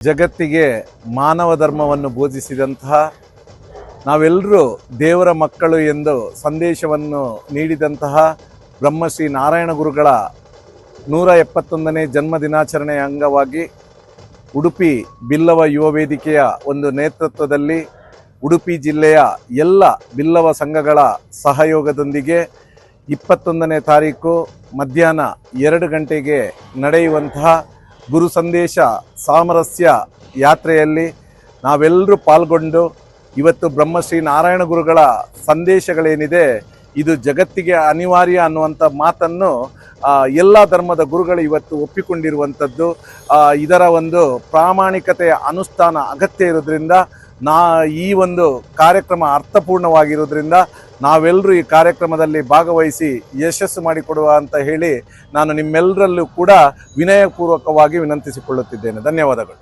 ಜಗತ್ತಿಗೆ ಮಾನವ ಧರ್ಮವನ್ನು ಬೋಧಿಸಿದಂತಹ ನಾವೆಲ್ಲರೂ ದೇವರ ಮಕ್ಕಳು ಎಂದು ಸಂದೇಶವನ್ನು ನೀಡಿದಂತಹ ಬ್ರಹ್ಮಶ್ರೀ ನಾರಾಯಣ ಗುರುಗಳ ನೂರ ಎಪ್ಪತ್ತೊಂದನೇ ಜನ್ಮ ದಿನಾಚರಣೆಯ ಅಂಗವಾಗಿ ಉಡುಪಿ ಬಿಲ್ಲವ ಯುವ ವೇದಿಕೆಯ ಒಂದು ನೇತೃತ್ವದಲ್ಲಿ ಉಡುಪಿ ಜಿಲ್ಲೆಯ ಎಲ್ಲ ಬಿಲ್ಲವ ಸಂಘಗಳ ಸಹಯೋಗದೊಂದಿಗೆ ಇಪ್ಪತ್ತೊಂದನೇ ತಾರೀಕು ಮಧ್ಯಾಹ್ನ ಎರಡು ಗಂಟೆಗೆ ನಡೆಯುವಂತಹ ಗುರು ಸಂದೇಶ ಸಾಮರಸ್ಯ ಯಾತ್ರೆಯಲ್ಲಿ ನಾವೆಲ್ಲರೂ ಪಾಲ್ಗೊಂಡು ಇವತ್ತು ಬ್ರಹ್ಮಶ್ರೀ ನಾರಾಯಣ ಗುರುಗಳ ಸಂದೇಶಗಳೇನಿದೆ, ಇದು ಜಗತ್ತಿಗೆ ಅನಿವಾರ್ಯ ಅನ್ನುವಂಥ ಮಾತನ್ನು ಎಲ್ಲ ಧರ್ಮದ ಗುರುಗಳು ಇವತ್ತು ಒಪ್ಪಿಕೊಂಡಿರುವಂಥದ್ದು. ಇದರ ಒಂದು ಪ್ರಾಮಾಣಿಕತೆಯ ಅನುಷ್ಠಾನ ಅಗತ್ಯ ಇರೋದ್ರಿಂದ ನಾ ಈ ಒಂದು ಕಾರ್ಯಕ್ರಮ ಅರ್ಥಪೂರ್ಣವಾಗಿರೋದ್ರಿಂದ ನಾವೆಲ್ಲರೂ ಈ ಕಾರ್ಯಕ್ರಮದಲ್ಲಿ ಭಾಗವಹಿಸಿ ಯಶಸ್ಸು ಮಾಡಿಕೊಡುವ ಅಂತ ಹೇಳಿ ನಾನು ನಿಮ್ಮೆಲ್ಲರಲ್ಲೂ ಕೂಡ ವಿನಯಪೂರ್ವಕವಾಗಿ ವಿನಂತಿಸಿಕೊಳ್ಳುತ್ತಿದ್ದೇನೆ. ಧನ್ಯವಾದಗಳು.